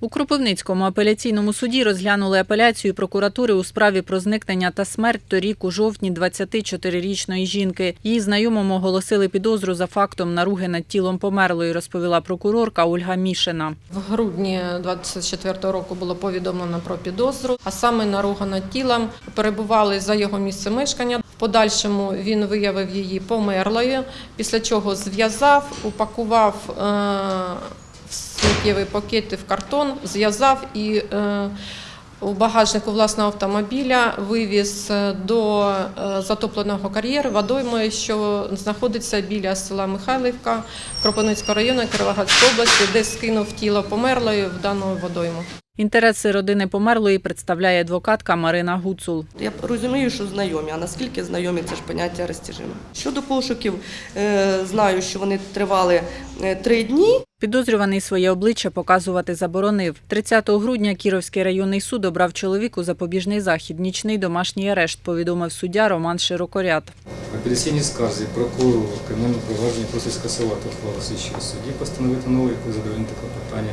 У Кропивницькому апеляційному суді розглянули апеляцію прокуратури у справі про зникнення та смерть торік у жовтні 24-річної жінки. Її знайомому оголосили підозру за фактом наруги над тілом померлої, розповіла прокурорка Ольга Мішина. В грудні 24 року було повідомлено про підозру, а саме наруга над тілом перебували за його місцем мешкання. Подальшому він виявив її померлою, після чого зв'язав, упакував е, сміттєві пакети в картон, зв'язав і е, у багажнику власного автомобіля вивіз е, до е, затопленого кар'єру водоймою, що знаходиться біля села Михайлівка Кропивницького району Кіровоградської області, де скинув тіло померлої в дану водойму. Інтереси родини померлої представляє адвокатка Марина Гуцул. Я розумію, що знайомі, а наскільки знайомі, це ж поняття розтяжиме. Щодо пошуків, е, знаю, що вони тривали е, три дні. Підозрюваний своє обличчя показувати заборонив. 30 грудня Кіровський районний суд обрав чоловіку запобіжний захід, нічний домашній арешт, повідомив суддя Роман Широкоряд. В апеляційній скарзі прокурор кримінального провадження просить скасувати ухвалу слідчого судді, постановити нову, яку задовольнити клопотання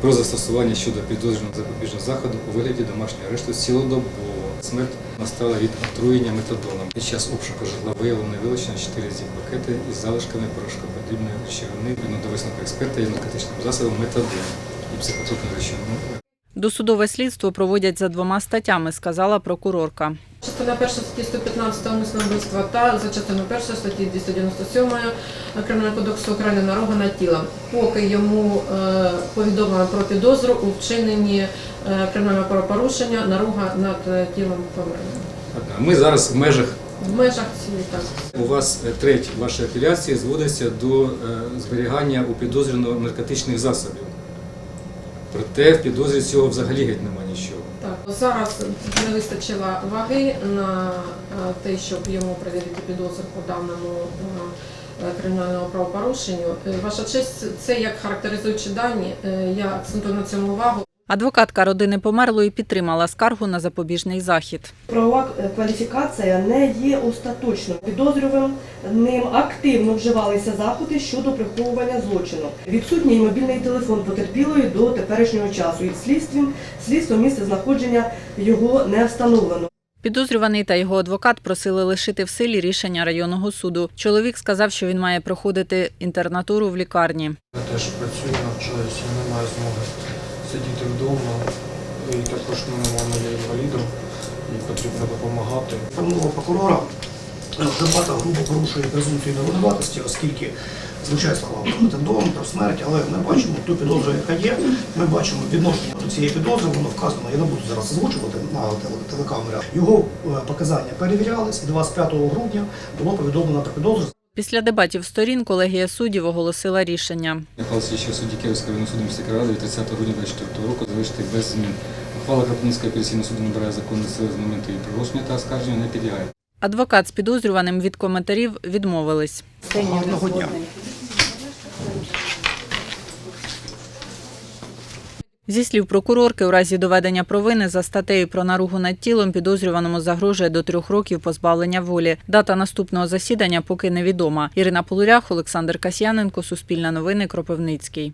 про застосування щодо підозрюваного запобіжного заходу у вигляді домашнього арешту цілодобово. Смерть настала від отруєння метадоном. Під час обшуку житла виявлено і вилучено 4 зі пакети із залишками порошкоподібної речовини. Відповідно до висновку експерта є наркотичним засобом метадон і психотропною речовиною Досудове слідство проводять за двома статтями, сказала прокурорка. Частина перша статті 115 умисне вбивства та за частину першої статті 297 Кримінального кодексу України наруга над тілом, поки йому е, повідомлено про підозру у вчиненні е, кримінального правопорушення наруга над е, тілом померлого. Ми зараз в межах В межах цієї так. У вас треть вашої апеляції зводиться до зберігання у підозрюваного наркотичних засобів. Проте в підозрі цього взагалі геть нема нічого. Так, зараз не вистачило ваги на е, те, щоб йому приділити підозру по даному е, кримінальному правопорушенню. Е, Ваша честь, це як характеризуючі дані. Е, Я акцентую на цьому увагу. Адвокатка родини померлої підтримала скаргу на запобіжний захід. Правова е, кваліфікація не є остаточною. Підозрюваним ним активно вживалися заходи щодо приховування злочину. Відсутній мобільний телефон потерпілої до теперішнього часу. І слідством слідством місце знаходження його не встановлено. Підозрюваний та його адвокат просили лишити в силі рішення районного суду. Чоловік сказав, що він має проходити інтернатуру в лікарні. Я теж працюю, навчаюся, не маю змоги сидіти вдома. І також мене мама є інвалідом, їй потрібно допомагати. Пановного прокурора Дебата грубо порушує презумпцію невинуватості, оскільки звучать слова про про смерть, але ми бачимо ту підозру, яка є. Ми бачимо відношення до цієї підозри, воно вказано, я не буду зараз озвучувати на теле- телекамерах. Його е, показання перевірялись, і 25 грудня було повідомлено про підозру. Після дебатів сторін колегія суддів оголосила рішення. Ухвала слідчого судді Київського районного суду міста Кіровограда від 30 грудня 2024 року залишити без змін. Ухвала Кропивницького апеляційного суду набирає законний сили з моменту її прирушення та оскарження не підлягає. Адвокат з підозрюваним від коментарів відмовились. Гарного дня. Зі слів прокурорки, у разі доведення провини за статтею про наругу над тілом підозрюваному загрожує до трьох років позбавлення волі. Дата наступного засідання поки невідома. Ірина Полурях, Олександр Касьяненко, Суспільне новини, Кропивницький.